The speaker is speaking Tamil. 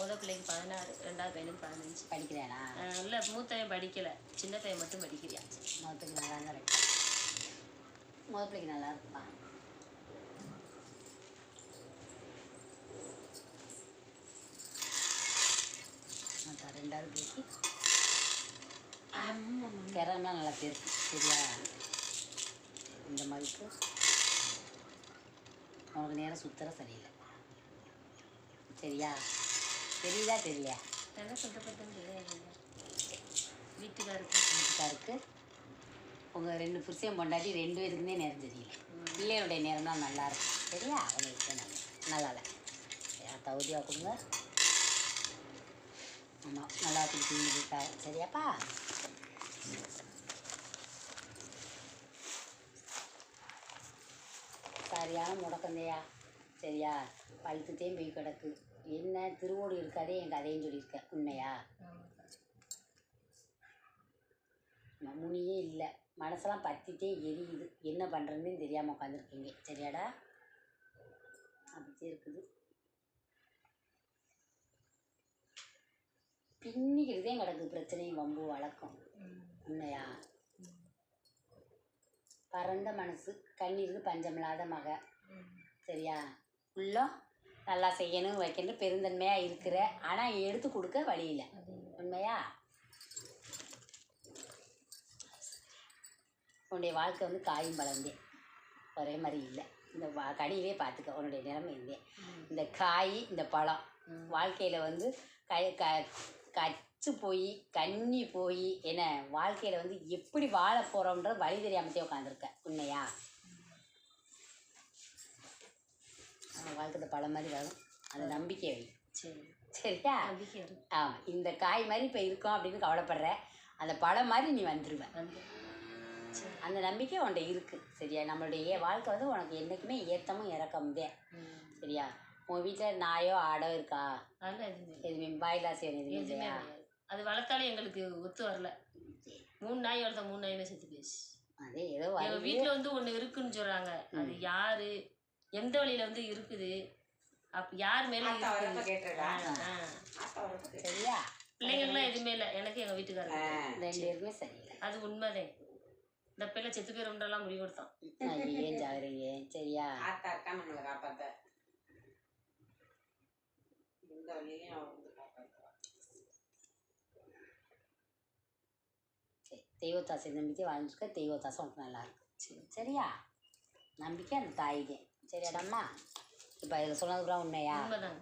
முத பிள்ளைக்கு பதினாறு ரெண்டாவது பையனுக்கு பதினஞ்சு. படிக்கிறானா இல்ல மூத்தவன் படிக்கல. சின்ன பையன் மட்டும் படிக்கிறியா? முகத்துக்கு நல்லா தான் இருக்கு. முகப்பிள்ளைக்கு நல்லா இருக்குப்பா ரெண்டாவது பிள்ளைக்கு. திறம்லாம் நல்லா பெருக்கு சரியா இந்த மதிப்பு. உனக்கு நேரம் சுத்தர சரியில்லை. சரியா? தெரியுதா தெரியலையா என்ன சொல்றப்பட்டு தெரியாது வீட்டுக்காருக்கு வீட்டுக்காருக்கு உங்கள் ரெண்டு புருஷன் பொண்டாட்டி ரெண்டு பேருக்குமே நேரம் தெரியல. பிள்ளைகளுடைய நேரம்லாம் நல்லா இருக்கும். சரியா? அவங்களுக்கு நல்லா நல்லா இல்லை. தகுதியாக கொடுங்க. ஆமாம் நல்லா கொடுத்தீங்க சரியாப்பா? சரியான முடக்கந்தையா சரியா? பழுத்துட்டே போய் கிடக்கு. என்ன திருவோடு இருக்காதே என் கதையும் சொல்லியிருக்க உண்மையா? முனியே இல்லை. மனசெல்லாம் பத்திட்டே எரியுது. என்ன பண்ணுறதுன்னு தெரியாமல் உட்காந்துருக்கீங்க சரியாடா? அப்படி இருக்குது. பின்னிக்கிட்டுதே கிடக்கு பிரச்சனையும் வம்பு வழக்கம். உண்மையா? பரந்த மனசு கண்ணீருக்கு பஞ்சமில்லாத மக. சரியா? உள்ளம் நல்லா செய்யணும் வைக்கணும் பெருந்தன்மையாக இருக்கிற ஆனால் எடுத்து கொடுக்க வழி இல்லை. உண்மையா? உன்னுடைய வாழ்க்கை வந்து காயும் பழந்தே. ஒரே மாதிரி இல்லை. இந்த வா கனிவே பார்த்துக்க உன்னுடைய நிலைமை இருந்தே இந்த காய் இந்த பழம். வாழ்க்கையில் வந்து கை க கச்சு போய் கன்னி போய் என்ன வாழ்க்கையில் வந்து எப்படி வாழ போகிறோன்ற வழி தெரியாமத்தே உட்காந்துருக்க உண்மையா? அந்த வாழ்க்கை இந்த பழம் மாதிரி வரும். அந்த நம்பிக்கை வை. சரி. சரியா நம்பிக்கை ஆமாம் இந்த காய் மாதிரி இப்போ இருக்கோம் அப்படின்னு கவலைப்படுற அந்த பழம் மாதிரி நீ வந்துடுவ வந்து சரி. அந்த நம்பிக்கை உன்கிட்ட இருக்குது சரியா? நம்மளுடைய வாழ்க்கை வந்து உனக்கு என்றைக்குமே ஏத்தமும் இறக்கமும் தான். ம். சரியா? உன் வீட்டில் நாயோ ஆடோ இருக்கா? எதுவுமே இல்லை. எதுவுமே அது வளர்த்தாலே எங்களுக்கு ஒத்து வரல. மூணு நாய் வளர்த்த மூணு நாயுமே செத்து போயிடுச்சு அதே ஏதோ எங்க வருது வீட்ல வந்து ஒண்ணு இருக்குன்னு சொல்றாங்க. அது யாரு? எந்த வழியில வந்து இருக்குது? அப்ப யார் மேல இருக்குது சரியா? பிள்ளைங்கள்லாம் எதுவுமே இல்லை. எனக்கு எங்க வீட்டுக்காரங்க ரெண்டு பேருமே சரியில்லை. அது உண்மைதான். இந்த பிள்ளை செத்து போயிரும்ன்றலாம் முடிவு கொடுத்தான் ஏன் ஜாகுறீங்க சரியா? ஆத்தா இருக்கா? நம்மளை காப்பாத்த. இந்த வழியிலையும் வந்து தெய்வத்தாசை நம்பிக்கை வாழ்ந்துருக்க. தெய்வத்தாசம் உனக்கு நல்லா இருக்கு. சரி சரியா? நம்பிக்கை அந்த தாய்தே சரியாடாம்மா இப்போ இதில் சொன்னதுக்குலாம் உண்மையா? உண்மைதாங்க.